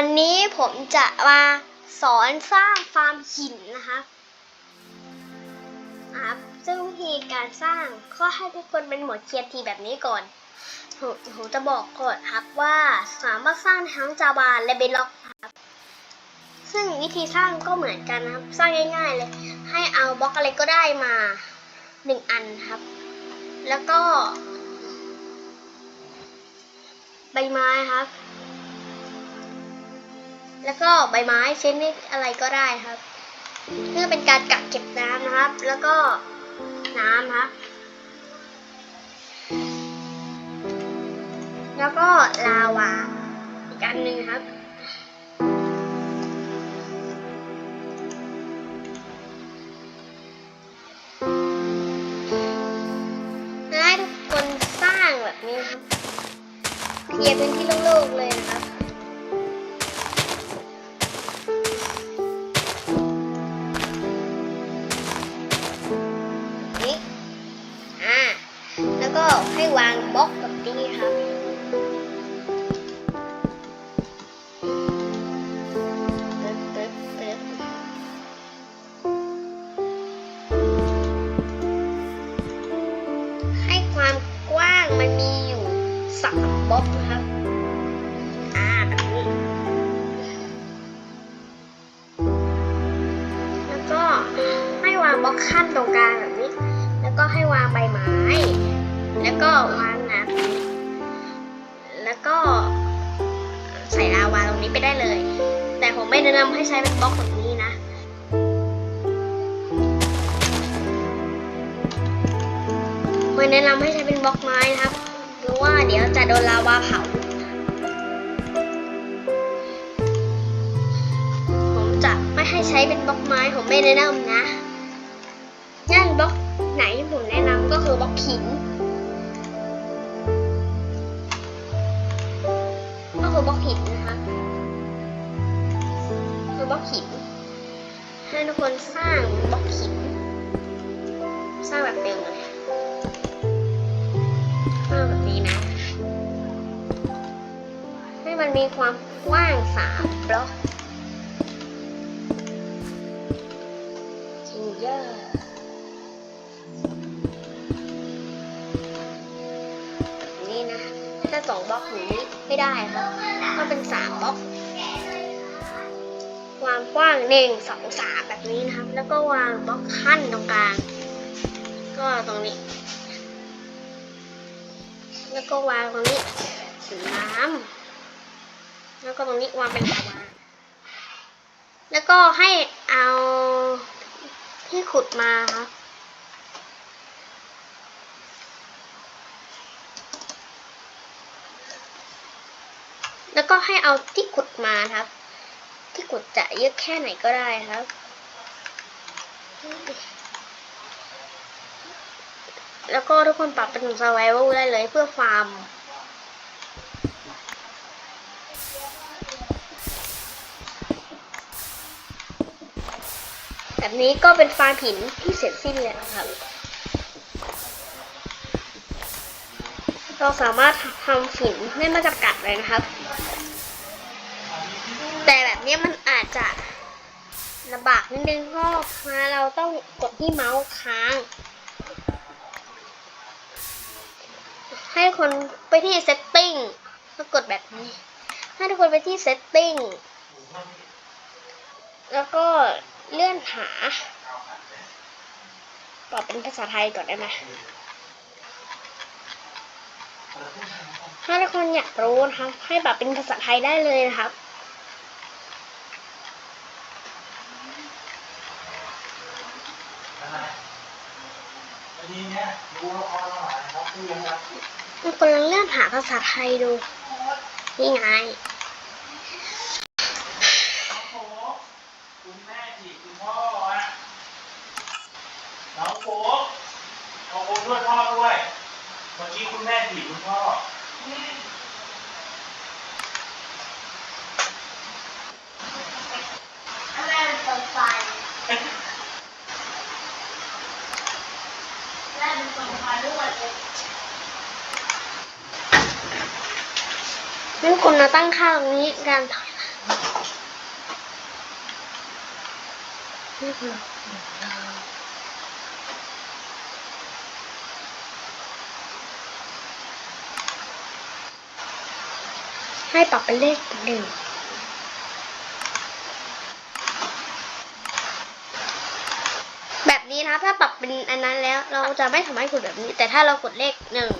วันนี้ผมจะมาสอนสร้างฟาร์มหินนะคะครับซึ่งวิธีการสร้างก็ให้ทุกคนเป็นหมวดเคียทีแบบนี้ก่อนผมผมจะบอกก่อนครับว่าสามารถสร้างทั้งจาบาและเบล็อกครับ ซึ่งวิธีสร้างก็เหมือนกันนะครับ สร้างง่าย ๆ เลย ให้เอาบล็อกอะไรก็ได้มาหนึ่งอันครับ แล้วก็ ใบไม้ครับ แล้วก็ใบไม้เช่นนี้อะไรก็ได้ครับเพื่อเป็นการกักเก็บน้ำนะครับ แล้วก็น้ำครับ แล้วก็ลาวาอีกอันหนึ่งครับ วางบล็อกแบบนี้ครับปึ๊บปึ๊บปึ๊บให้ความกว้างมันมีอยู่สามบล็อกนะครับ อ่าแบบนี้แล้วก็ให้วางบล็อกขั้นตรงกลางแบบนี้ แล้วก็ให้วางใบไม้ แล้วก็วางน้ำแล้วก็ใส่ลาวาตรงนี้ไปได้เลย แต่ผมไม่แนะนำให้ใช้เป็นบล็อกแบบนี้นะไม่แนะนำให้ใช้เป็นบล็อกไม้นะครับเพราะว่าเดี๋ยวจะโดนลาวาเผาผมจะไม่ให้ใช้เป็นบล็อกไม้ผมไม่แนะนำนะงั้นบล็อกไหนที่ผมแนะนำก็คือบล็อกหิน หินนะคะ คือบล็อกหิน ให้ทุกคนสร้างบล็อกหิน สร้างแบบเดิมเลยสร้างแบบนี้นะ ให้มันมีความกว้างสามบล็อกชิงเยอร์นี้นะ ถ้าสองบล็อกอย่างนี้ไม่ได้ครับ ก็เป็นสามบล็อก วามกว้างหนึ่งสองสามแบบนี้นะครับ แล้วก็วางบล็อกขั้นตรงกลาง ก็ตรงนี้ แล้วก็วางตรงนี้น้ำแล้วก็ตรงนี้วางเป็นลาวาแล้วก็ให้เอาที่ขุดมาครับ แล้วก็ให้เอาที่ขุดมาครับ ที่ขุดจะเยอะแค่ไหนก็ได้ครับ แล้วก็ทุกคนปรับเป็น survival ได้เลยเพื่อฟาร์มแบบนี้ก็เป็นฟาร์มหินที่เสร็จสิ้นแล้วครับ เราสามารถทำหินไม่มาจำกัดเลยนะครับ นี้มันอาจจะลำบากนิดนึงก็มาเราต้องกดที่เมาส์ค้าง ให้คนไปที่ setting แล้วกดแบบนี้ ให้ทุกคนไปที่ setting แล้วก็เลื่อนหาปรับเป็นภาษาไทยก่อนได้ไหมถ้าทุกคนอยากรู้นะครับ ให้ปรับเป็นภาษาไทยได้เลยนะครับ วันนี้เนี่ยดูละครมาหลายครับคือยังไง ทุ กำลังเลื่อนหาภาษาไทยดู นี่ไงน้องโฟกขอบคุณด้วยพ่อด้วย เมื่อกี้คุณแม่จีบคุณพ่อ งั้คุณมาตั้งค่าตรงนี้การถอยลัให้ปรับเป็นเลขหนึ่งแบบนี้นะถ้าปรับเป็นอันนั้นแล้ว เราจะไม่ทำให้กดแบบนี้ แต่ถ้าเรากดเลขหนึ่ง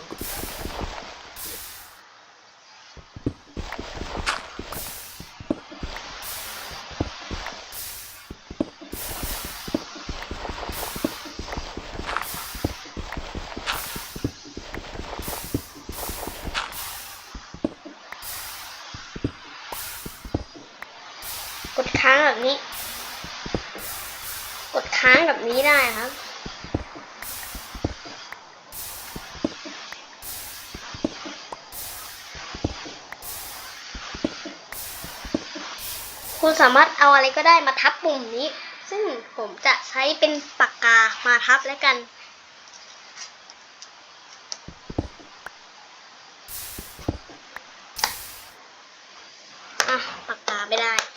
กดค้างแบบนี้ กดค้างแบบนี้ได้ครับ คุณสามารถเอาอะไรก็ได้มาทับปุ่มนี้ ซึ่งผมจะใช้เป็นปากกามาทับแล้วกันอะปากกาไม่ได้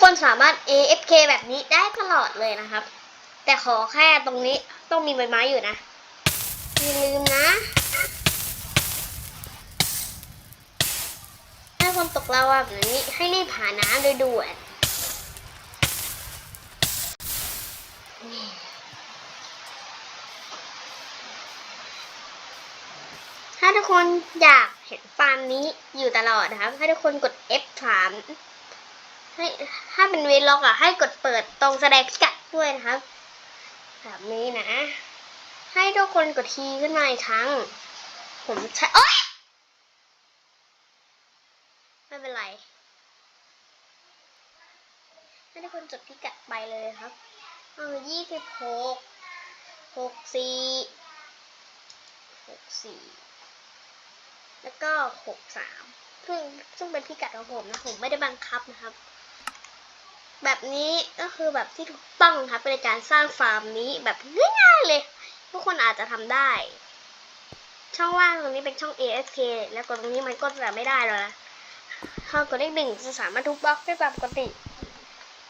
คนสามารถ AFK แบบนี้ได้ตลอดเลยนะครับ แต่ขอแค่ตรงนี้ต้องมีใบไม้อยู่นะอย่าลืมนะถ้าคนตกลาวาแบบนี้ให้รีบหาน้ำโดยด่วนถ้าทุกคนอยากเห็นฟาร์มนี้อยู่ตลอดนะครับ ให้ทุกคนกด F3 ให้ถ้าเป็นเวล็อกอะ ให้กดเปิดตรงแสดงพิกัดด้วยนะครับ แบบนี้นะ ให้ทุกคนกดทีขึ้นมาอีกครั้ง ผมใช้โอ๊ยไม่เป็นไร ให้ทุกคนจดพิกัดไปเลยครับเออยี่สิบหกหกสี่หกสี่แล้วก็หกสามซึ่งซึ่งเป็นพิกัดของผมนะ ผมไม่ได้บังคับนะครับ แบบนี้ก็คือแบบที่ถูกต้องครับในการสร้างฟาร์มนี้แบบง่ายๆเลย ทุกคนอาจจะทำได้ ช่องว่างตรงนี้เป็นช่อง ASK แล้วกดตรงนี้มันก็จะไม่ได้แล้วนะถ้ากดเลขหนึ่งจะสามารถทุบบล็อกได้ตามปกติ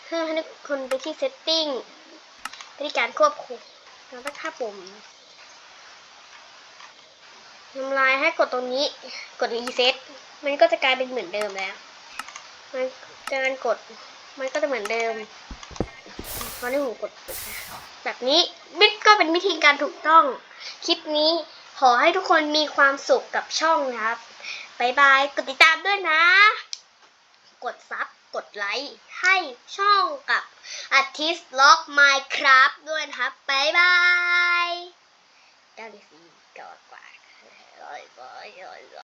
เพื่อให้ทุกคนไปที่ setting วิธีการควบคุมแล้วก็ค่าปุ่มทำลายให้กดตรงนี้ กด reset มันก็จะกลายเป็นเหมือนเดิมแล้วมันการกด มันก็จะเหมือนเดิมตอนที่ผมกดแบบนี้นี่ก็เป็นวิธีการถูกต้อง คลิปนี้ขอให้ทุกคนมีความสุขกับช่องนะครับบายบาย กดติดตามด้วยนะ กดซับ กดไลค์ ให้ช่องกับ Artist Log Minecraft ด้วยนะครับบายบายเก้านาทีก่อนกว่า